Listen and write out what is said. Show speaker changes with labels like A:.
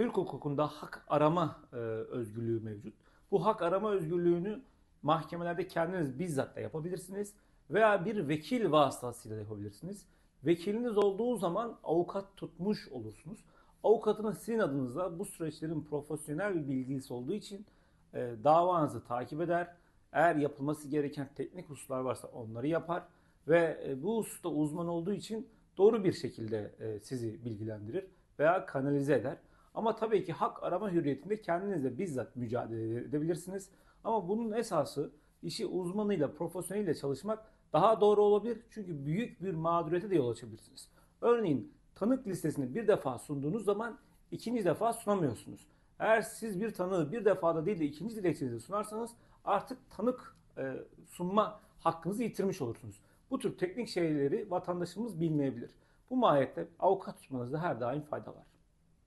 A: Türk hukukunda hak arama e, özgürlüğü mevcut. Bu hak arama özgürlüğünü mahkemelerde kendiniz bizzat da yapabilirsiniz veya bir vekil vasıtasıyla da yapabilirsiniz. Vekiliniz olduğu zaman avukat tutmuş olursunuz. Avukatınız sizin adınıza bu süreçlerin profesyonel bir bilgisi olduğu için e, davanızı takip eder. Eğer yapılması gereken teknik hususlar varsa onları yapar ve e, bu hususta uzman olduğu için doğru bir şekilde e, sizi bilgilendirir veya kanalize eder. Ama tabii ki hak arama hürriyetinde kendinizle bizzat mücadele edebilirsiniz. Ama bunun esası işi uzmanıyla, profesyoneliyle çalışmak daha doğru olabilir. Çünkü büyük bir mağduriyete de yol açabilirsiniz. Örneğin tanık listesini bir defa sunduğunuz zaman ikinci defa sunamıyorsunuz. Eğer siz bir tanığı bir defada değil de ikinci dilekçenizi sunarsanız artık tanık e, sunma hakkınızı yitirmiş olursunuz. Bu tür teknik şeyleri vatandaşımız bilmeyebilir. Bu mahiyette avukat tutmanızda her daim fayda var.